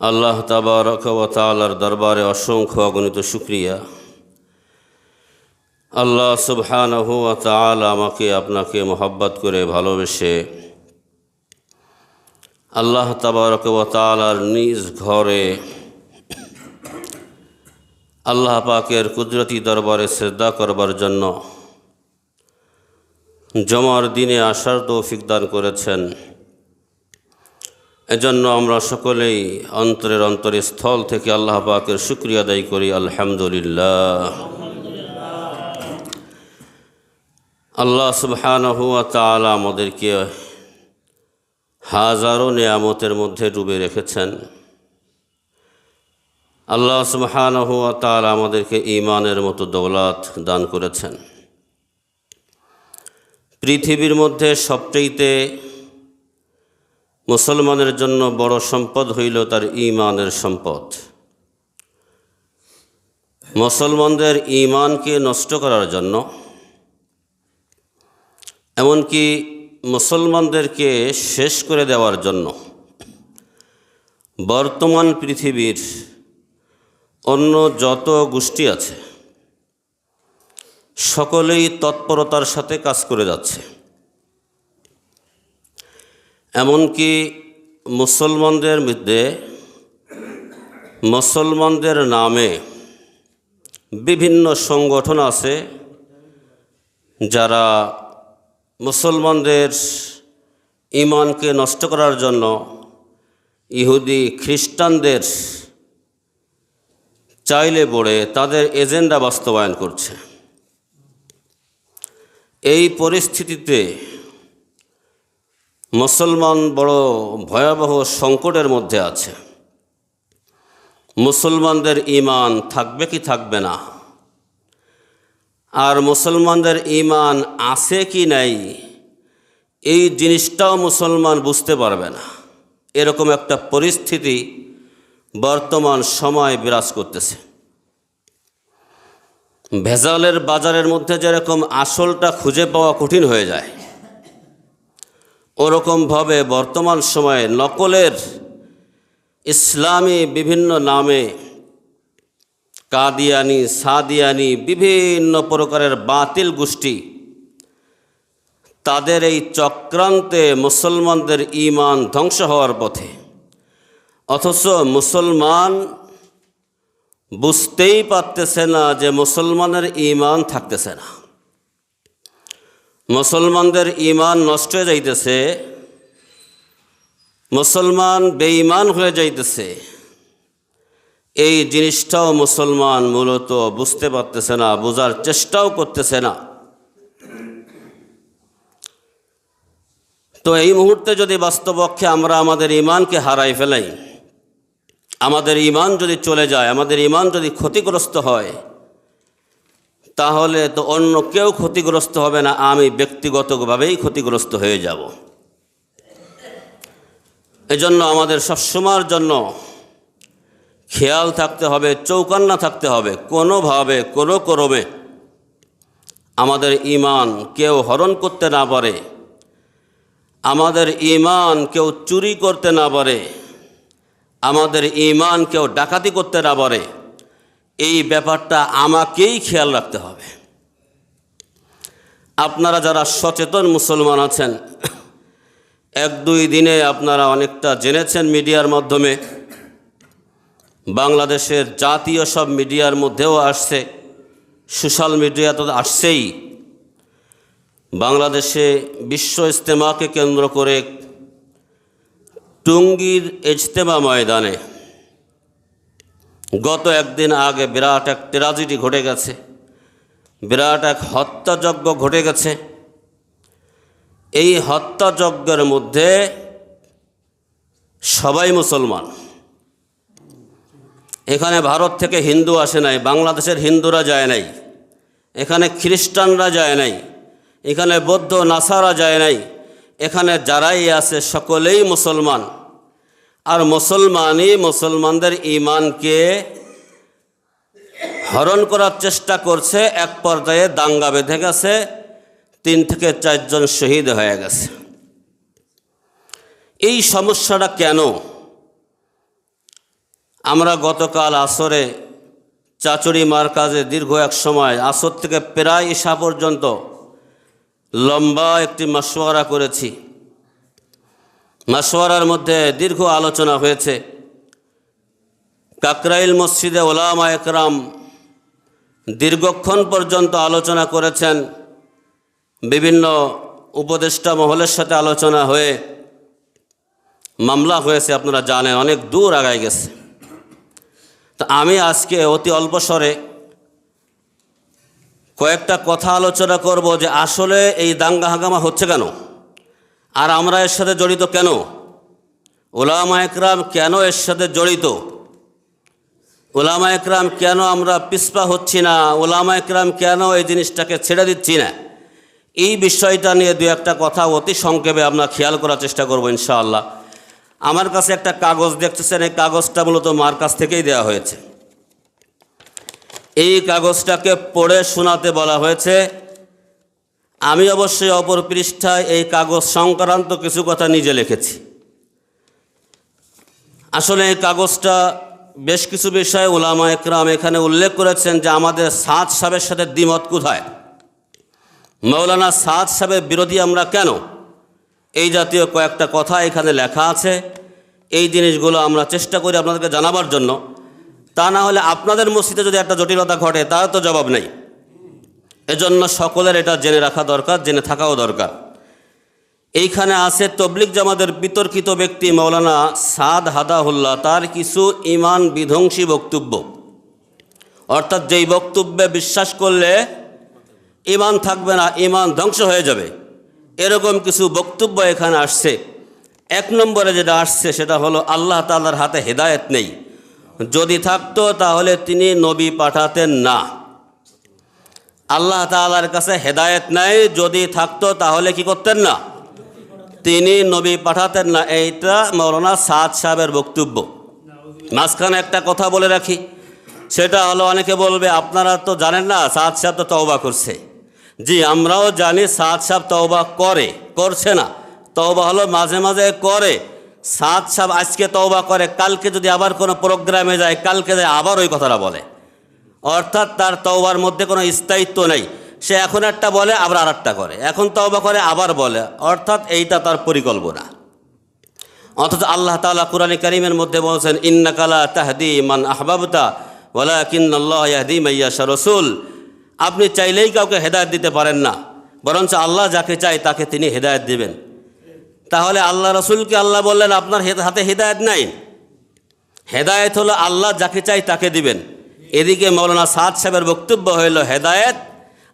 আল্লাহ তালার দরবারে অসংখ্য অগণিত শুক্রিয়া। আল্লাহ সুবহানাহু ওয়া আমাকে আপনাকে মোহাব্বত করে ভালোবেসে আল্লাহ তালার নিজ ঘরে আল্লাহ পাকের কুদরতি দরবারে শ্রদ্ধা করবার জন্য জমার দিনে আসার তৌফিক দান করেছেন। এজন্য আমরা সকলেই অন্তরের অন্তরের স্থল থেকে আল্লাহ পাকের শুক্রিয়া আদায় করি, আলহামদুলিল্লাহ। আল্লাহ সুবহানাহু ওয়া তাআলা আমাদেরকে হাজারো নেয়ামতের মধ্যে ডুবে রেখেছেন। আল্লাহ সুবহানাহু হুয়া তাআলা আমাদেরকে ঈমানের মতো দৌলাত দান করেছেন। পৃথিবীর মধ্যে সবচেয়েতে মুসলমানের জন্য বড় সম্পদ হইল তার ঈমানের সম্পদ। মুসলমানদের ঈমানকে নষ্ট করার জন্য, এমনকি মুসলমানদেরকে শেষ করে দেওয়ার জন্য বর্তমান পৃথিবীর অন্য যত গোষ্ঠী আছে, সকলেই তৎপরতার সাথে কাজ করে যাচ্ছে। এমনকি মুসলমানদের মধ্যে মুসলমানদের নামে বিভিন্ন সংগঠন আছে যারা মুসলমানদের ইমানকে নষ্ট করার জন্য ইহুদি খ্রিস্টানদের চাইলে পড়ে তাদের এজেন্ডা বাস্তবায়ন করছে। এই পরিস্থিতিতে মুসলমান বড় ভয়াবহ সংকটের মধ্যে আছে। মুসলমানদের ইমান থাকবে কি থাকবে না? আর মুসলমানদের ইমান আছে কি নাই, এই জিনিসটাও মুসলমান বুঝতে পারবে না। এরকম একটা পরিস্থিতি বর্তমান সময় বিরাজ করতেছে। ভেজালের বাজারের মধ্যে যেরকম আসলটা খুঁজে পাওয়া কঠিন হয়ে যায় ওরকমভাবে বর্তমান সময়ে নকলের ইসলামী বিভিন্ন নামে কাদিয়ানি, সাদিয়ানি বিভিন্ন প্রকারের বাতিল গোষ্ঠী, তাদের এই চক্রান্তে মুসলমানদের ইমান ধ্বংস হওয়ার পথে। অথচ মুসলমান বুঝতেই পারতেছে না যে মুসলমানের ইমান থাকতেছে না। মুসলমানদের ইমান নষ্ট হয়ে যাইতেছে, মুসলমান বেঈমান হয়ে যাইতেছে। এই জিনিসটাও মুসলমান মূলত বুঝতে পারতেছে না, বোঝার চেষ্টাও করতেছে না। তো এই মুহূর্তে যদি বাস্তবক্ষে আমরা আমাদের ইমানকে হারাই ফেলাই, আমাদের ইমান যদি চলে যায়, আমাদের ইমান যদি ক্ষতিগ্রস্ত হয় তাহলে তো অন্য কেউ ক্ষতিগ্রস্ত হবে না, আমি ব্যক্তিগতভাবেই ক্ষতিগ্রস্ত হয়ে যাব। এজন্য আমাদের সবসময়ের জন্য খেয়াল থাকতে হবে, চৌকান্না থাকতে হবে। কোনোভাবে, কোনো করবে আমাদের ইমান কেউ হরণ করতে না পারে, আমাদের ইমান কেউ চুরি করতে না পারে, আমাদের ইমান কেউ ডাকাতি করতে না পারে। এই ব্যাপারটা আমাকেই খেয়াল রাখতে হবে। আপনারা যারা সচেতন মুসলমান আছেন, এক দুই দিনে আপনারা অনেকটা জেনেছেন মিডিয়ার মাধ্যমে। বাংলাদেশের জাতীয় সব মিডিয়ার মধ্যেও আসছে, সোশ্যাল মিডিয়া তো আসছেই। বাংলাদেশে বিশ্ব ইজতেমাকে কেন্দ্র করে টুঙ্গির ইজতেমা ময়দানে গত একদিন আগে বিরাট এক ট্রাজেডি ঘটে গেছে। বিরাট এক হত্যাযজ্ঞ ঘটে গেছে। এই হত্যাযজ্ঞের মধ্যে সবাই মুসলমান। এখানে ভারত থেকে হিন্দু আসে নাই, বাংলাদেশের হিন্দুরা যায় নাই, এখানে খ্রিস্টানরা যায় নাই, এখানে বৌদ্ধ নাসারা যায় নাই, এখানে যারাই আছে সকলেই মুসলমান। আর মুসলমানই মুসলমানদের ইমানকে হরণ করার চেষ্টা করছে, এক পর্যায়ে দাঙ্গা বেঁধে গেছে, তিন থেকে চারজন শহীদ হয়ে গেছে। এই সমস্যাটা কেন? আমরা গতকাল আসরে চাচুরি মার কাজে দীর্ঘ এক সময়, আসর থেকে প্রায় ঈশা পর্যন্ত লম্বা একটি মাসোয়ারা করেছি। মাসোয়ারার মধ্যে দীর্ঘ আলোচনা হয়েছে। কাকরাইল মসজিদে ওলামা একরাম দীর্ঘক্ষণ পর্যন্ত আলোচনা করেছেন। বিভিন্ন উপদেষ্টা মহলের সাথে আলোচনা হয়ে মামলা হয়েছে, আপনারা জানেন, অনেক দূর আগায় গেছে। তো আমি আজকে অতি অল্প স্বরে কয়েকটা কথা আলোচনা করব যে আসলে এই দাঙ্গা হাঙ্গামা হচ্ছে কেন? আর আমরা এর সাথে জড়িত কেন? ওলামা একরাম কেন এর সাথে জড়িত? ওলামা একরাম কেন আমরা পিসপা হচ্ছি না? ওলামা একরাম কেন এই জিনিসটাকে ছেড়ে দিচ্ছি না? এই বিষয়টা নিয়ে দু একটা কথা অতি সংক্ষেপে আমরা খেয়াল করার চেষ্টা করব ইনশাআল্লাহ। আমার কাছে একটা কাগজ দেখতেছেন, এই কাগজটা মূলত মার কাছ থেকেই দেওয়া হয়েছে। এই কাগজটাকে পড়ে শোনাতে বলা হয়েছে আমি অবশ্যই অপর পৃষ্ঠায় এই কাগজ সংক্রান্ত কিছু কথা নিজে লিখেছি। আসলে এই কাগজটা বেশ কিছু বিষয়ে ওলামা একরাম এখানে উল্লেখ করেছেন যে আমাদের সাত সাহেবের সাথে দ্বিমত কোথায়? মৌলানা সাদ সাহেবের বিরোধী আমরা কেন? এই জাতীয় কয়েকটা কথা এখানে লেখা আছে। এই জিনিসগুলো আমরা চেষ্টা করি আপনাদেরকে জানাবার জন্য। তা না হলে আপনাদের মসজিদে যদি একটা জটিলতা ঘটে, তার তো জবাব নেই। এজন্য সকলের এটা জেনে রাখা দরকার, জেনে থাকাও দরকার। এইখানে আছে তবলিক জামাতের বিতর্কিত ব্যক্তি মৌলানা সাদ হাদাহুল্লাহ, তার কিছু ইমান বিধ্বংসী বক্তব্য। অর্থাৎ যেই বক্তব্যে বিশ্বাস করলে ইমান থাকবে না, ইমান ধ্বংস হয়ে যাবে। এরকম কিছু বক্তব্য এখানে আসছে। এক নম্বরে যেটা আসছে, সেটা হলো আল্লাহ তালার হাতে হেদায়েত নেই। যদি থাকতো তাহলে তিনি নবী পাঠাতেন না। আল্লাহ তাআলার কাছে হেদায়েত নাই, যদি থাকতো তাহলে কি করতেন না? তিনি নবী পাঠাতেন না, এইটা মৌলানা সাদ সাহেবের বক্তব্য। মাঝখানে একটা কথা বলে রাখি, সেটা হলো অনেকে বলবে, আপনারা তো জানেন না, সাদ সাহেব তো তওবা করছে। জি, আমরাও জানি সাদ সাহেব তওবা করে, করছে না। তওবা হলো মাঝে মাঝে করে, সাদ সাহেব আজকে তওবা করে, কালকে যদি আবার কোনো প্রোগ্রামে যায়, কালকে যায় আবার ওই কথাটা বলে। অর্থাৎ তার তওবার মধ্যে কোনো স্থায়িত্ব নেই। সে এখন একটা বলে, আবার আর একটা করে। এখন তওবা করে, আবার বলে। অর্থাৎ এইটা তার পরিকল্পনা। অথচ আল্লাহ তাআলা কোরআনে করিমের মধ্যে বলছেন ইন্নাকালা তাহদি মান আহবাবতা ওলা কিন্নাল্লাহ ইয়াহদি মাইয়াশা রসুল। আপনি চাইলেই কাউকে হেদায়ত দিতে পারেন না, বরঞ্চ আল্লাহ যাকে চায় তাকে তিনি হেদায়ত দিবেন। তাহলে আল্লাহ রসুলকে আল্লাহ বললেন, আপনার হাতে হেদায়ত নাই। হেদায়েত হলো আল্লাহ যাকে চাই তাকে দিবেন। এদিকে মৌলানা সাদ সাহেবের বক্তব্য হইল হেদায়েত,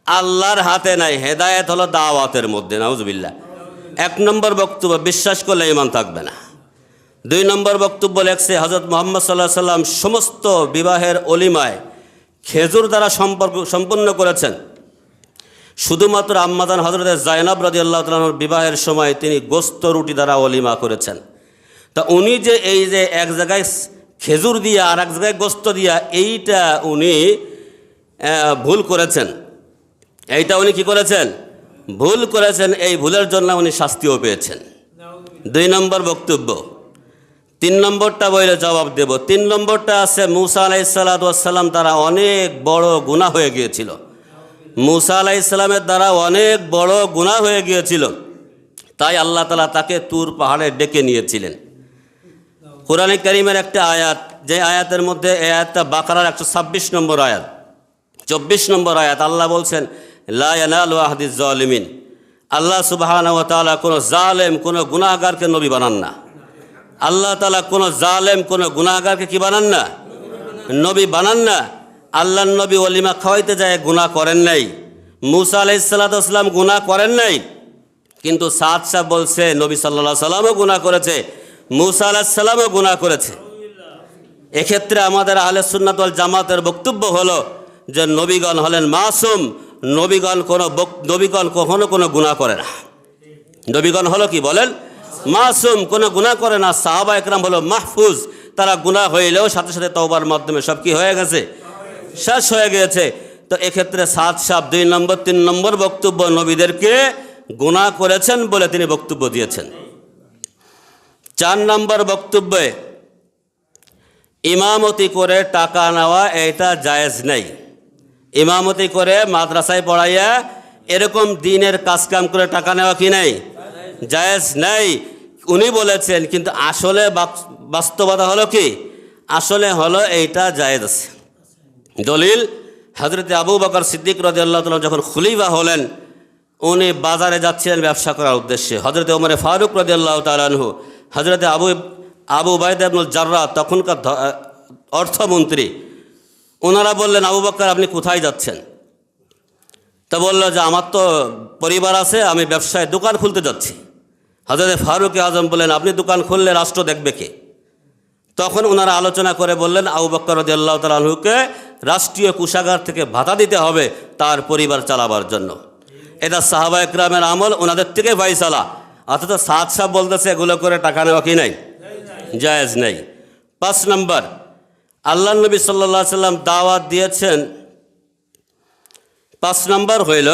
আল্লাহর হাতে নাই, হেদায়েত হলো দাওয়াতের মধ্যে নাউজবিল্লা এক নম্বর বক্তব্য, বিশ্বাস করলে ইমান থাকবে না। দুই নম্বর বক্তব্য লেখছে হজরত মোহাম্মদ সাল্লাহ সাল্লাম সমস্ত বিবাহের অলিমায় খেজুর দ্বারা সম্পর্ক, সম্পন্ন করেছেন। শুধুমাত্র আম্মাদান হজরতের জায়নাব রাজি আল্লাহ তালানোর বিবাহের সময় তিনি গোস্ত রুটি দ্বারা অলিমা করেছেন। তা উনি যে এই যে এক জায়গায় খেজুর দিয়া আর এক জায়গায় গোস্ত দিয়া এইটা উনি ভুল করেছেন। এইটা উনি কি করেছেন? ভুল করেছেন, এই ভুলের জন্য উনি শাস্তিও পেয়েছেন। দুই নম্বর বক্তব্য। তিন নম্বরটা বইলে জবাব দেব। তিন নম্বরটা আছে, মুসা আলাইসাল্লাম তারা অনেক বড় গুণা হয়ে গিয়েছিল। মুসা আলাইসাল্লামের দ্বারা অনেক বড় গুণা হয়ে গিয়েছিল। তাই আল্লাহ তালা তাকে তুর পাহাড়ে ডেকে নিয়েছিলেন। কোরআনে করিমের একটা আয়াত, যে আয়াতের মধ্যে এই আয়াতটা বাকারার একশো ছাব্বিশ নম্বর আয়াত, চব্বিশ নম্বর আয়াত, আল্লাহ বলছেন জালিমিন আল্লাহ সুবাহান ও তালা কোনো জালেম, কোনো গুনাহগারকে নবী বানান না। আল্লাহ তালা কোনো জালেম, কোনো গুনাহগারকে কি বানান না? নবী বানান না। আল্লাহ নবী অলিমা খাওয়াইতে যায়, গুনাহ করেন নাই। মুসা আলাইসাল্লাম গুনাহ করেন নাই। কিন্তু সাদ সাহ বলছে, নবী সাল্লাহ সাল্লামও গুনাহ করেছে। মুসা আলাহিসাল্লামও গুনাহ করেছে। এক্ষেত্রে আমাদের আহলে সুন্নাতল জামাতের বক্তব্য হলো যে নবীগণ হলেন মাসুম, নবীগণ কোনো নবীগণ কখনো কোনো গুনাহ করে না। নবীগণ হলো কি বলেন? মাসুম কোনো গুনাহ করে না, সাহাবা একরাম হলো মাহফুজ, তারা গুনাহ হইলেও সাথে সাথে তওবার মাধ্যমে সব কি হয়ে গেছে? শেষ হয়ে গিয়েছে। তো এক্ষেত্রে সাত সাত দুই নম্বর, তিন নম্বর বক্তব্য নবীদেরকে গুনাহ করেছেন বলে তিনি বক্তব্য দিয়েছেন। চার নম্বর বক্তব্যে, ইমামতি করে টাকা নেওয়া এটা জায়েজ নেই। ইমামতি করে মাদ্রাসায় পড়াইয়া এরকম দিনের কাজকাম করে টাকা নেওয়া কি নেই? জায়েজ নেই। উনি বলেছেন, কিন্তু আসলে বাস্তবতা হলো কি? আসলে হলো এইটা জায়েজ আছে। দলিল হজরতে আবু বকর সিদ্দিক রদি আল্লাহ তালা যখন খুলিবা হলেন, উনি বাজারে যাচ্ছিলেন ব্যবসা করার উদ্দেশ্যে। হজরতে ওমরে ফারুক রদি আল্লাহ তালানহু হজরতে আবু আবু বাইদ আবনুল জার্রা তখনকার অর্থমন্ত্রী, ওনারা বললেন, আবু বকর, আপনি কোথায় যাচ্ছেন? তা বলল যে, আমার তো পরিবার আছে, আমি ব্যবসায় দোকান খুলতে যাচ্ছি। হজরত ফারুক আজম বললেন, আপনি দোকান খুললে রাষ্ট্র দেখবে কে? তখন ওনারা আলোচনা করে বললেন, আবু বক্কর রদিয়াল্লাহ তালহুকে রাষ্ট্রীয় কোষাগার থেকে ভাতা দিতে হবে তার পরিবার চালাবার জন্য। এটা সাহাবা একরামের আমল, ওনাদের থেকে ফাইসালা অথচ সাত সাহ বলতেছে, এগুলো করে টাকা নেওয়া কি নাই, জায়েজ নেই। পাঁচ নম্বর আল্লাহ নবী সাল্লা সাল্লাম দাওয়াত দিয়েছেন। পাঁচ নম্বর হইল,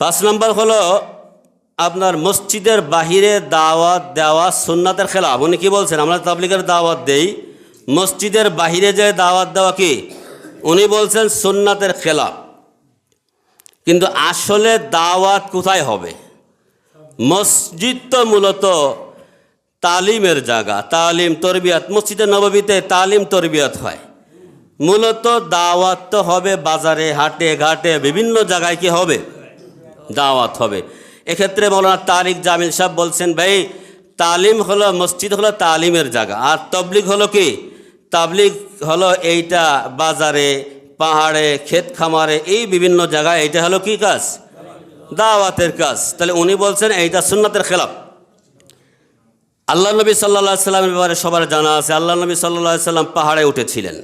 পাঁচ নম্বর হলো, আপনার মসজিদের বাহিরে দাওয়াত দেওয়া সুন্নাতের খেলাফ। উনি কি বলছেন? আমরা তাবলিগের দাওয়াত দেই। মসজিদের বাহিরে যে দাওয়াত দেওয়া কি? উনি বলছেন সুন্নাতের খেলাফ। কিন্তু আসলে দাওয়াত কোথায় হবে? মসজিদ তো মূলত তালিমের জায়গা। তালিম তরবিয়াত মসজিদের নববীতে তালিম তরবিয়াত হয়। মূলত দাওয়াত তো হবে বাজারে, হাটে, ঘাটে, বিভিন্ন জায়গায় কি হবে? দাওয়াত হবে। এক্ষেত্রে মৌলানা তারিক জামিল সাহেব বলছেন, ভাই, তালিম হলো, মসজিদ হলো তালিমের জায়গা। আর তবলিগ হলো কি? তাবলিগ হলো এইটা বাজারে পাহাড়ে ক্ষেত খামারে এই বিভিন্ন জায়গায় এইটা হলো কি কাজ? দাওয়াতের কাজ। তাহলে উনি বলছেন এইটা সুন্নাতের খেলাফ। আল্লাহ নবী সাল্লা সাল্লামের ব্যাপারে সবার জানা আছে আল্লাহ নবী সাল্লা সাল্লাম পাহাড়ে উঠেছিলেন।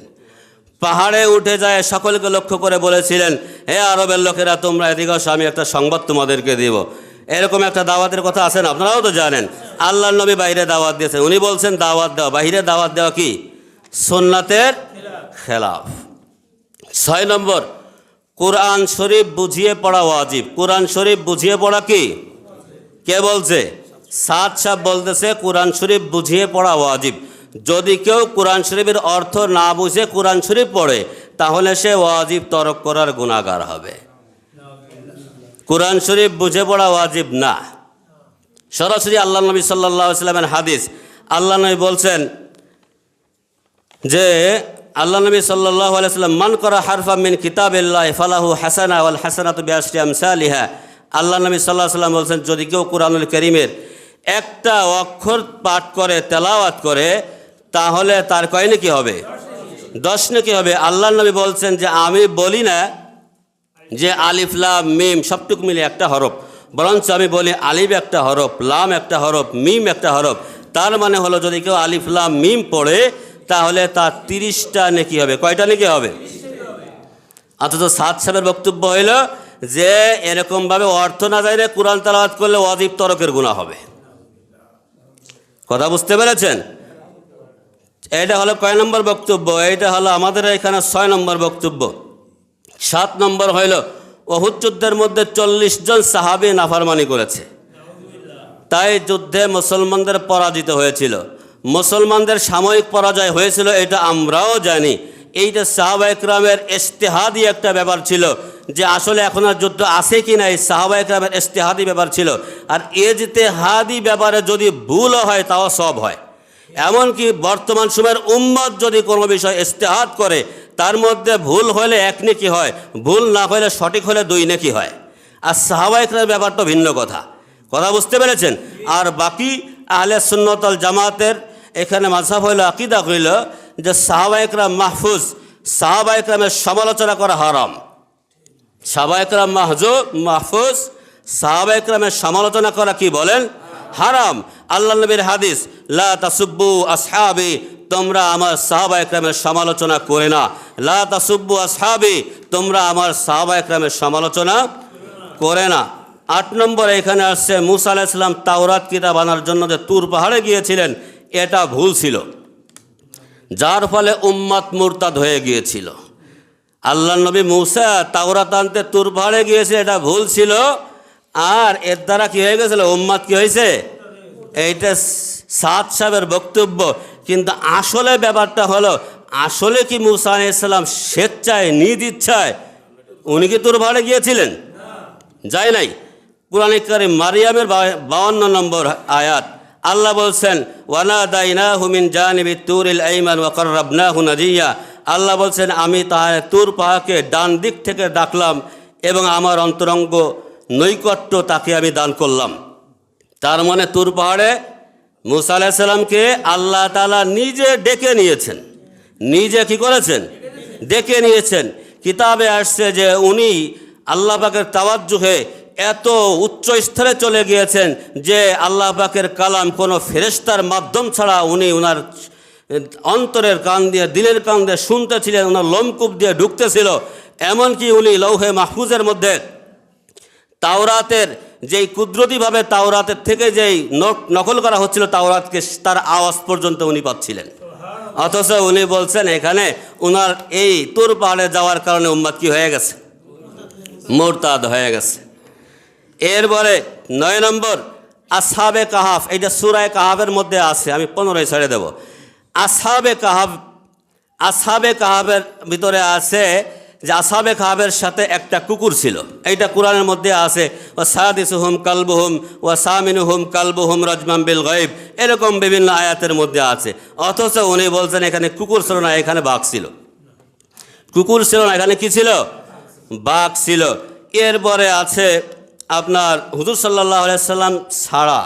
পাহাড়ে উঠে যায় সকলকে লক্ষ্য করে বলেছিলেন হে আরবের লোকেরা তোমরা এদিকে আসো, আমি একটা সংবাদ তোমাদেরকে দিব। এরকম একটা দাওয়াতের কথা আছেন আপনারাও তো জানেন আল্লাহ নবী বাইরে দাওয়াত দিয়েছেন। উনি বলছেন দাওয়াত দেওয়া বাইরে দাওয়াত দেওয়া কি? সোননাথের খেলাফ। ছয় নম্বর, কোরআন শরীফ বুঝিয়ে পড়া ওয়াজিব। কোরআন শরীফ বুঝিয়ে পড়া কি? কে বলছে? সাত সাহ বলতেছে, কোরআন শরীফ বুঝিয়ে পড়া ওয়াজিব। যদি কেউ কোরআন শরীফের অর্থ না বুঝে কোরআন শরীফ পড়ে, তাহলে সে ওয়াজিব তরক করার গুণাগার হবে। কোরআন শরীফ বুঝে পড়া ওয়াজিব না। সরাসরি আল্লাহ নবী সাল্লাহ সাল্লামের হাদিস। আল্লাহ নবী বলছেন যে আল্লাহ নবী সাল্লাহ আলাইসাল্লাম মান করা হারফা মিন কিতাবিল্লাহ ফালাহু হাসানা ওয়াল হাসানাত বিআশরি আমসালিহা। আল্লাহ নবী সাল্লাহ সাল্লাম বলছেন, যদি কেউ কোরআনুল করিমের একটা অক্ষর পাঠ করে, তেলাওয়াত করে, তাহলে তার কয় নাকি হবে? দশ নাকি হবে। আল্লাহ নবী বলছেন যে, আমি বলি না যে আলিফ, লাম, মিম সবটুক মিলে একটা হরফ, বরঞ্চ আমি বলি আলিফ একটা হরফ, লাম একটা হরফ, মিম একটা হরফ। তার মানে হলো যদি কেউ আলিফ, লাম, মিম পড়ে তাহলে তার তিরিশটা নেকি হবে। কয়টা নেকি হবে? অথচ সাত সাহেবের বক্তব্য হইল যে, এরকমভাবে অর্থ না যাইলে কোরআন তালাওয়াত করলে অদীপ তরকের গুণা হবে। কথা বুঝতে পেরেছেন? এটা হলো কয় নম্বর বক্তব্য? এইটা হলো আমাদের এখানে ছয় নম্বর বক্তব্য। সাত নম্বর হইল, অহুদ যুদ্ধের মধ্যে চল্লিশ জন সাহাবি নাফারমানি করেছে। তাই যুদ্ধে মুসলমানদের পরাজিত হয়েছিল। মুসলমানদের সাময়িক পরাজয় হয়েছিল, এটা আমরাও জানি। এইটা সাহাবা একরামের ইস্তেহাদি একটা ব্যাপার ছিল যে আসলে এখন আর যুদ্ধ আছে কি না এই সাহাবা একরামের ইস্তেহাদি ব্যাপার ছিল। আর এ যেতে ব্যাপারে যদি ভুলও হয়, তাও সব হয়। এমনকি বর্তমান সময়ের উম্মত যদি কোনো বিষয় ইস্তেহাদ করে, তার মধ্যে ভুল হলে এক নেকি হয়, ভুল না হলে সঠিক হলে দুই নেকি হয়। আর সাহাবাহিকের ব্যাপারটা ভিন্ন কথা। কথা বুঝতে পেরেছেন? আর বাকি আহলে সুন্নতল জামাতের এখানে মাঝাব হইল, আকিদা হইল যে সাহাবা একরাম মাহফুজ সাহাবাহিকরামের সমালোচনা করা হারাম। সাহাবাহিকরাম মাহজুব, মাহফুজ, সাহাবা একরামের সমালোচনা করা কি বলেন? হারাম। আল্লাহ নবীর হাদিস, লা তাসুব্বু আসহাবি, তোমরা আমার সাহাবা একরামের সমালোচনা করে না। লা তাসুব্বু আসহাবি, তোমরা আমার সাহাবা একরামের সমালোচনা করে না। আট নম্বরে এখানে আসছে, মুসা আলাহ ইসলাম তাওরাত কিতাব আনার জন্য যে তুর পাহাড়ে গিয়েছিলেন এটা ভুল ছিল। যার ফলে উম্মাত মুরতাদ হয়ে গিয়েছিল। আল্লাহ নবী মুসা তাওরাত আনতে তুর পাহাড়ে গিয়েছে, এটা ভুল ছিল। আর এর দ্বারা কি হয়ে গেছিল? উম্মাদ কি হয়েছে? এইটা সাত সাহেবের বক্তব্য। কিন্তু আসলে ব্যাপারটা হলো, আসলে কি মুসা আলাইসাল্লাম স্বেচ্ছায়, নিজ ইচ্ছায় উনি কি তোর ভাড়ে গিয়েছিলেন? যায় নাই। কারিম মারিয়ামের বাউন্ন নম্বর আয়াত। আল্লাহ বলছেন ওয়ানা দাইনা হুমিন জানিবি তুরিল আইমান ওয়াকরাবনা হুনাজিয়া আল্লাহ বলছেন, আমি তাহার তুর পাহাকে ডান দিক থেকে ডাকলাম এবং আমার অন্তরঙ্গ নৈকট্য তাকে আমি দান করলাম। তার মানে তুর পাহাড়ে মুসা আলাহিসাল্লামকে আল্লাহ তালা নিজে ডেকে নিয়েছেন। নিজে কি করেছেন? ডেকে নিয়েছেন। কিতাবে আসছে যে উনি আল্লাহ পাকের তাওয়াজ্জুহে এত উচ্চ স্তরে চলে গিয়েছেন যে আল্লাহ পাকের কালাম কোনো ফেরেস্তার মাধ্যম ছাড়া উনি ওনার অন্তরের কান দিয়ে, দিলের কান দিয়ে শুনতেছিলেন ওনার লোমকূপ দিয়ে ঢুকতেছিল। এমনকি উনি লৌহে মাহফুজের মধ্যে তাওরাতের যেই কুদরতিভাবে তাওরাতের থেকে যেই নক- নকল করা হচ্ছিল, তাওরাতকে তার আওয়াজ পর্যন্ত উনি পাচ্ছিলেন। অথচ উনি বলছেন, এখানে ওনার এই তুর পাহাড়ে যাওয়ার কারণে উম্মাদ কি হয়ে গেছে? মোরতাদ হয়ে গেছে। এরপরে নয় নম্বর, আসাবে কাহাফ, এইটা সুরায় কাহাবের মধ্যে আছে, আমি পনেরোই ছেড়ে দেব। আসাবে কাহাব আসাবে কাহাবের ভিতরে আছে যে আসাবে কাহাবের সাথে একটা কুকুর ছিল। এইটা কোরআনের মধ্যে আছে ও সাদিস হুম কালবুহুম ও সামিনু হুম কালবুহুম রজমাম বিল গাইব এরকম বিভিন্ন আয়াতের মধ্যে আছে। অথচ উনি বলছেন এখানে কুকুর ছিল না, এখানে বাঘ ছিল। কুকুর ছিল না, এখানে কি ছিল? বাঘ ছিল। এরপরে আছে আপনার হুজুর সাল্লাহ আলাইসাল্লাম ছাড়া,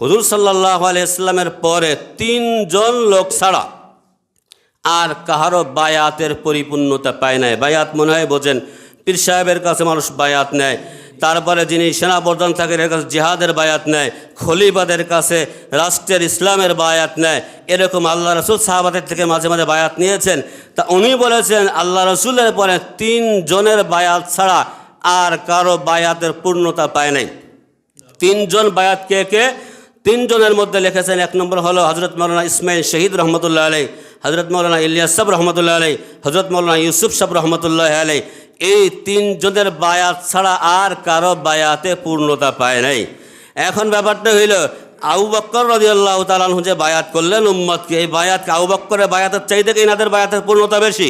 হুজুর সাল্লাহ আলাইসাল্লামের পরে তিনজন লোক ছাড়া আর কাহারও বায়াতের পরিপূর্ণতা পায় নাই। বায়াত মনে হয় বোঝেন, পীর সাহেবের কাছে মানুষ বায়াত নেয়, তারপরে যিনি সেনাবর্ধন থাকেন এর কাছে জিহাদের বায়াত নেয় খলিবাদের কাছে রাষ্ট্রের ইসলামের বায়াত নেয়, এরকম আল্লাহ রসুল সাহাবাদের থেকে মাঝে মাঝে বায়াত নিয়েছেন। তা উনি বলেছেন, আল্লাহ রসুলের পরে তিন জনের বায়াত ছাড়া আর কারও বায়াতের পূর্ণতা পায় নাই। তিনজন বায়াত কে কে? তিনজনের মধ্যে লিখেছেন, এক নম্বর হলো হজরত মৌলানা ইসমাইল শহীদ রহমতুল্লাহ আলাই হজরত মৌলানা ইলিয়াস সাব রহমতুল্লাহ আলাই হজরত মৌলানা ইউসুফ সাব রহমতুল্লাহ আলাই এই তিনজনের বায়াত ছাড়া আর কারও বায়াতে পূর্ণতা পায় নাই। এখন ব্যাপারটা হইল, আবু বক্কর রদি আল্লাহ তালানহু যে বায়াত করলেন উম্মদকে এই বায়াতকে আবু বক্করের বায়াতের চাইতে কি এনাদের বায়াতের পূর্ণতা বেশি?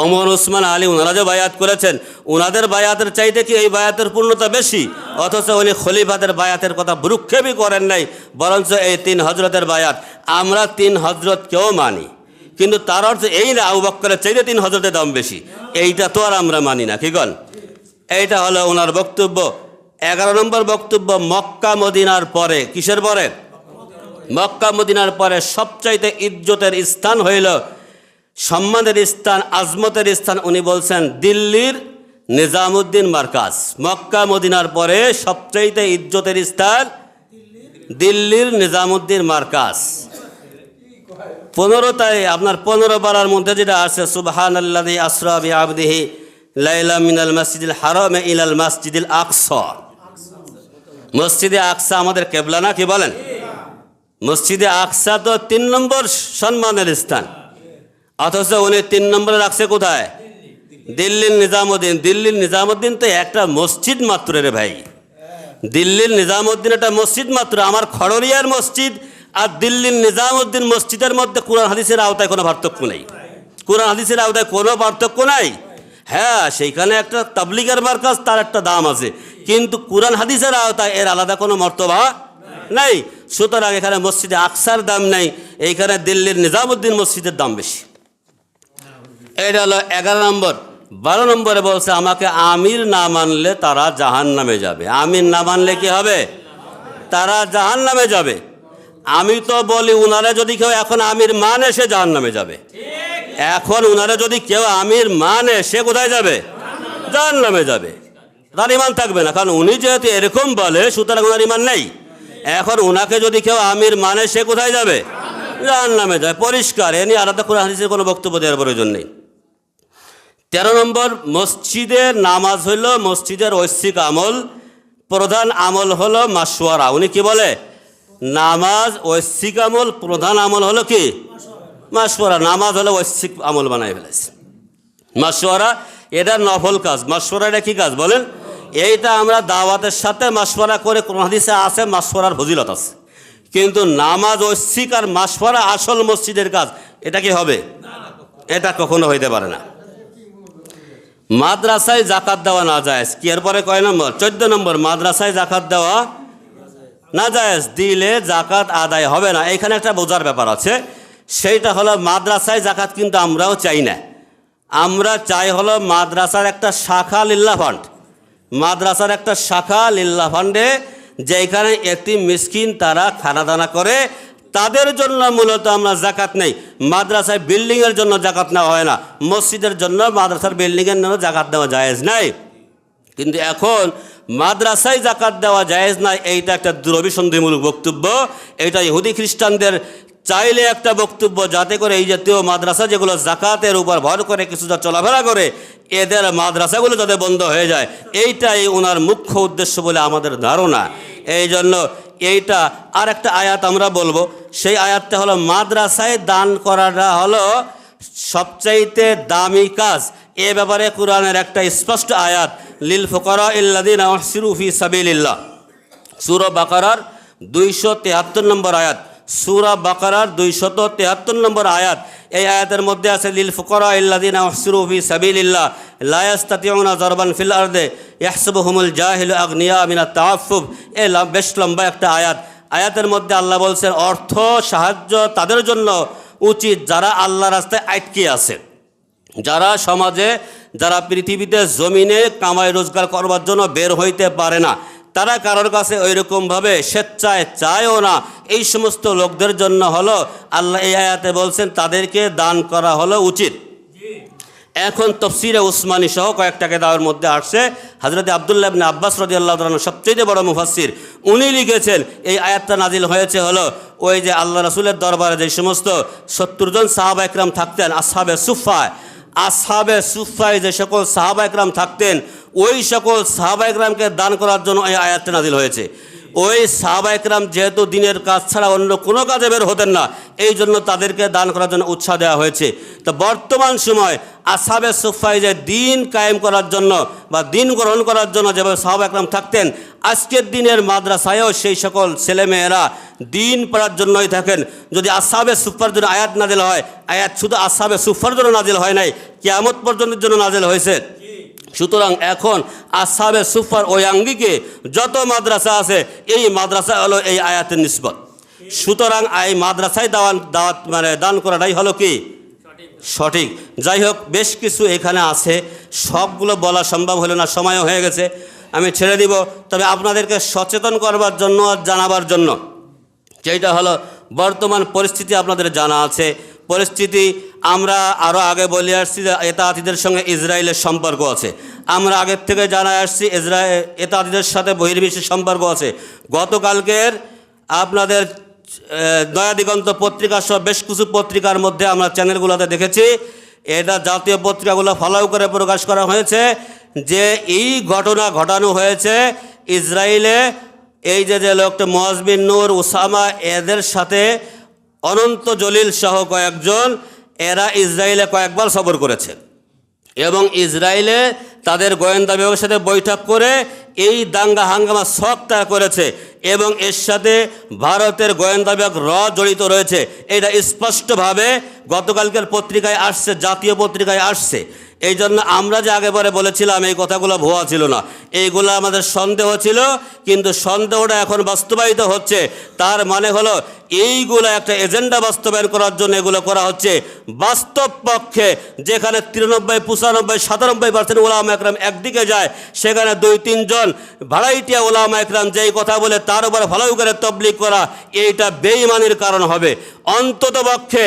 ওমর, ওসমান, আলী ওনারা যে বায়াত করেছেন ওনাদের বায়াতের চাইতে কি এই বায়াতের পূর্ণতা বেশি? অথচ উনি খলিফাদের বায়াতের কথা ভ্রুক্ষেপই করেন নাই, বরঞ্চ এই তিন হজরতের বায়াত। আমরা তিন হজরতকেও মানি, কিন্তু তার অর্থ এই না, আবু বক্করের চাইতে তিন হজরতের দাম বেশি। এইটা তো আর আমরা মানি না, কি গল? এইটা হলো ওনার বক্তব্য। এগারো নম্বর বক্তব্য, মক্কা মদিনার পরে, কিসের পরে? মক্কা মদিনার পরে সবচাইতে ইজ্জতের স্থান হইল সম্মানের স্থান, আজমতের স্থান উনি বলছেন দিল্লির নিজামুদ্দিন মার্কাজ। মক্কা মদিনার পরে সবচাইতে ইজ্জতের স্থান দিল্লির নিজামুদ্দিন মার্কাজ। পনেরোটায় আপনার পনেরো বারার মধ্যে যেটা আছে সুবহান আল্লাহ আসরাবি আবদিহি লাইলা মিনাল মসজিদুল হারমে ইলাল মসজিদুল আকসা। মসজিদে আকসা আমাদের কেবলা না কি বলেন? মসজিদে আকসা তো তিন নম্বর সম্মানের স্থান। অথচ উনি তিন নম্বরে রাখছে কোথায়? দিল্লির নিজামুদ্দিন। দিল্লির নিজামুদ্দিন তো একটা মসজিদ মাত্র রে ভাই। দিল্লির নিজামুদ্দিন একটা মসজিদ মাত্র। আমার খড়রিয়ার মসজিদ আর দিল্লির নিজামুদ্দিন মসজিদের মধ্যে কোরআন হাদিসের আওতায় কোনো পার্থক্য নেই। কোরআন হাদিসের আওতায় কোনো পার্থক্য নাই। হ্যাঁ সেইখানে একটা তাবলিগের মার্কাজ, তার একটা দাম আছে। কিন্তু কোরআন হাদিসের আওতায় এর আলাদা কোনো মর্তবা নাই। সুতরাং এখানে মসজিদে আকসার দাম নাই। এইখানে দিল্লির নিজামুদ্দিন মসজিদের দাম বেশি। এটা হলো এগারো নম্বর। বারো নম্বরে বলছে, আমাকে আমির না মানলে তারা জাহান নামে যাবে। আমির না মানলে কি হবে? তারা জাহান নামে যাবে। আমি তো বলি, উনারা যদি কেউ এখন আমির মানে সে জাহান নামে যাবে। এখন উনারা যদি কেউ আমির মানে সে কোথায় যাবে? জাহান নামে যাবে। তার ইমান থাকবে না, কারণ উনি যেহেতু এরকম বলে, সুতরাং ওনার ইমান নেই। এখন উনাকে যদি কেউ আমির মানে সে কোথায় যাবে? জাহান নামে যাবে। পরিষ্কার, এ নিয়ে আলাদা করে হাদিসের কোনো বক্তব্য দেওয়ার প্রয়োজন নেই। তেরো নম্বর, মসজিদের নামাজ হইল মসজিদের ঐশ্বিক আমল, প্রধান আমল হলো মাসোয়ারা উনি কি বলে? নামাজ ঐচ্ছিক আমল, প্রধান আমল হলো কি? মাসোয়ারা নামাজ হলো ঐশ্বিক আমল বানাই ফেলেছে। মাসোয়ারা এটা নফল কাজ। মাসোয়ারা এটা কি কাজ? বলেন, এইটা আমরা দাওয়াতের সাথে মাসোয়ারা করে হাদিসে আছে মাসোয়ারার ফজিলত আছে। কিন্তু নামাজ ঐশ্বিক আর মাসফারা আসল মসজিদের কাজ, এটা কি হবে? এটা কখনো হইতে পারে না। মাদ্রাসায় জাকাত দেওয়া না যায়। কি এরপরে কয় নম্বর? চোদ্দ নম্বর, মাদ্রাসায় জাকাত দেওয়া না যায়। দিলে জাকাত আদায় হবে না। এখানে একটা বোঝার ব্যাপার আছে। সেইটা হলো মাদ্রাসায় জাকাত কিন্তু আমরাও চাই না। আমরা চাই হলো মাদ্রাসার একটা শাখা লিল্লা ফান্ড। মাদ্রাসার একটা শাখা লিল্লা ফান্ডে যেখানে একটি মিসকিন তারা খানাদানা করে তাদের জন্য মূলত আমরা জাকাত নেই। মাদ্রাসায় বিল্ডিংয়ের জন্য জাকাত নেওয়া হয় না। মসজিদের জন্য মাদ্রাসার বিল্ডিংয়ের জন্য জাকাত দেওয়া জায়েজ নাই। কিন্তু এখন মাদ্রাসায় জাকাত দেওয়া জায়েজ নাই, এইটা একটা দুরভিসন্ধিমূলক বক্তব্য। এটা ইহুদি খ্রিস্টানদের চাইলে একটা বক্তব্য যাতে করে এই জাতীয় মাদ্রাসা যেগুলো জাকাতের উপর ভর করে কিছুটা চলাফেরা করে, এদের মাদ্রাসাগুলো যাতে বন্ধ হয়ে যায়। এইটাই ওনার মুখ্য উদ্দেশ্য বলে আমাদের ধারণা। এই জন্য এইটা আর একটা আয়াত আমরা বলব। সেই আয়াতটা হলো, মাদ্রাসায় দান করাটা হলো সবচাইতে দামি কাজ। এ ব্যাপারে কোরআনের একটা স্পষ্ট আয়াত, লিল ফকরা ইল্লাদিন সিরুফি সাবিল্লাহ সুর বাকারার দুইশো তেহাত্তর নম্বর আয়াত। সুরা বাকারার দুইশত তেহাত্তর নম্বর আয়াত। এই আয়াতের মধ্যে আছে, লিল ফকরা ইল্লাদিন সিরুফি সাবিল্লাহ লায়াস্তাতিউনা জরবান ফিল আর্দে, ইয়াহসবুহুমুল জাহিল আগনিয়া মিনা তাআফফুফ। এ বেশ লম্বা একটা আয়াত। আয়াতের মধ্যে আল্লাহ বলছেন, অর্থ, সাহায্য তাদের জন্য উচিত যারা আল্লাহ রাস্তায় আটকে আছে। যারা সমাজে, যারা পৃথিবীতে জমিনে কামাই রোজগার করবার জন্য বের হইতে পারে না তারা কারোর কাছে ওই রকমভাবে স্বেচ্ছায় চায়ও না। এই সমস্ত লোকদের জন্য হলো আল্লাহ এই আয়াতে বলছেন, তাদেরকে দান করা হলো উচিত। এখন তফসিরে উসমানী সহ কয়েকটা কেতাবের মধ্যে আসছে। হজরত আবদুল্লাহ আব্বাস রদি আল্লাহ সবচেয়ে বড় মুফাসির উনি লিখেছেন, এই আয়াতটা নাজিল হয়েছে হলো ওই যে আল্লাহ রসুলের দরবারে যে সমস্ত সত্তর জন সাহাবা একরাম থাকতেন, আসহাবে সুফায় আসহাবে সুফায় যে সকল সাহাবা একরাম থাকতেন ওই সকল সাহাবা একরামকে দান করার জন্য এই আয়াতটা নাজিল হয়েছে। ওই সাহাবা একরাম যেহেতু দিনের কাজ ছাড়া অন্য কোনো কাজে বের হতেন না, এই জন্য তাদেরকে দান করার জন্য উৎসাহ দেওয়া হয়েছে। তো বর্তমান সময় আসাবে সুফাই যে দিন কায়েম করার জন্য বা দিন গ্রহণ করার জন্য যেভাবে সাহাবা একরাম থাকতেন, আজকের দিনের মাদ্রাসায়ও সেই সকল ছেলেমেয়েরা দিন পড়ার জন্যই থাকেন। যদি আসাবে সুফার জন্য আয়াত নাজিল হয়, আয়াত শুধু আসাবে সুফার জন্য নাজিল হয় নাই, কেয়ামত পর্যন্তের জন্য নাজিল হয়েছে। সুতরাং এখন আসাবে সুফার ওই আঙ্গিকে যত মাদ্রাসা আছে, এই মাদ্রাসা হলো এই আয়াতের নিসবত সুতরাং এই মাদ্রাসায় দাওয়ান, দাওয়াত মানে দান করাটাই হলো কি? সঠিক। যাই হোক, বেশ কিছু এখানে আছে। সবগুলো বলা সম্ভব হলো না, সময়ও হয়ে গেছে। আমি ছেড়ে দিব। তবে আপনাদেরকে সচেতন করবার জন্য আর জানাবার জন্য যেটা হলো বর্তমান পরিস্থিতি আপনাদের জানা আছে। পরিস্থিতি আমরা আরও আগে বলে আসছি যে এতাতিদের সঙ্গে ইসরায়েলের সম্পর্ক আছে। আমরা আগের থেকে জানা আসছি ইসরায়েল এতাতিদের সাথে বহির্বিশ্বের সম্পর্ক আছে। গতকালকের আপনাদের দয়া দিগন্ত পত্রিকা সহ বেশ কিছু পত্রিকার মধ্যে আমরা চ্যানেলগুলোতে দেখেছি। এটা জাতীয় পত্রিকাগুলো ফলো করে প্রকাশ করা হয়েছে যে এই ঘটনা ঘটানো হয়েছে ইসরায়েলে। এই যে যে লোকটা মহাজবিন নূর ওসামা এদের সাথে অনন্ত জলিল সহ কয়েকজন, এরা ইসরায়েলে কয়েকবার সফর করেছে এবং ইসরায়েলে তাদের গোয়েন্দা বিভাগের সাথে বৈঠক করে এই দাঙ্গা হাঙ্গামা সবটা করেছে এবং এর সাথে ভারতের গোয়েন্দা বিভাগ র জড়িত রয়েছে। এটা স্পষ্টভাবে গতকালকের পত্রিকায় আসছে, জাতীয় পত্রিকায় আসছে। এই জন্য আমরা যে আগে পরে বলেছিলাম, এই কথাগুলো ভুয়া ছিল না। এইগুলো আমাদের সন্দেহ ছিল, কিন্তু সন্দেহটা এখন বাস্তবায়িত হচ্ছে। তার মানে হলো, এইগুলো একটা এজেন্ডা বাস্তবায়ন করার জন্য এগুলো করা হচ্ছে। বাস্তব পক্ষে, যেখানে তিরানব্বই, পঁচানব্বই, সাতানব্বই পার্সেন্ট ওলামা একরাম একদিকে যায়, সেখানে দুই তিনজন ভাড়াইটিয়া ওলামা একরাম যেই কথা বলে, তার উপরে ভালো করে তবলিক করা, এইটা বেইমানির কারণ হবে। অন্তত পক্ষে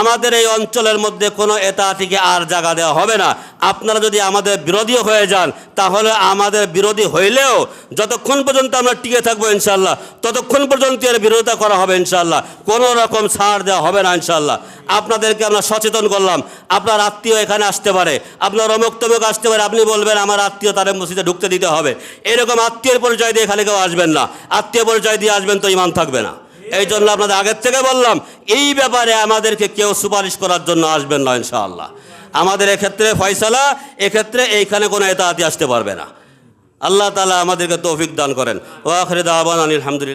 আমাদের এই অঞ্চলের মধ্যে কোনো এতাতিকে আর জায়গা দেওয়া হবে না। আপনারা যদি আমাদের বিরোধী হয়ে যান, তাহলে আমাদের বিরোধী হইলেও যতক্ষণ পর্যন্ত আমরা টিকে থাকব ইনশাল্লাহ ততক্ষণ পর্যন্ত এর বিরোধিতা করা হবে ইনশাল্লাহ কোনো রকম ছাড় দেওয়া হবে না ইনশাল্লাহ আপনাদেরকে আমরা সচেতন করলাম, আপনার আত্মীয় এখানে আসতে পারে, আপনার অমুক তমুক আসতে পারে, আপনি বলবেন, আমার আত্মীয় তাদের মসজিদে ঢুকতে দিতে হবে। এরকম আত্মীয়ের পরিচয় দিয়ে এখানে কেউ আসবেন না। আত্মীয় পরিচয় দিয়ে আসবেন তো ইমান থাকবে না। এই জন্য আপনাদের আগের থেকে বললাম, এই ব্যাপারে আমাদেরকে কেউ সুপারিশ করার জন্য আসবেন না ইনশাআল্লাহ। আমাদের এক্ষেত্রে ফয়সালা, এক্ষেত্রে এইখানে কোনো এতাহাতি আসতে পারবে না। আল্লাহ তালা আমাদেরকে তৌফিক দান করেন। ও আখরে দাওয়ান আলহামদুলিল্লাহ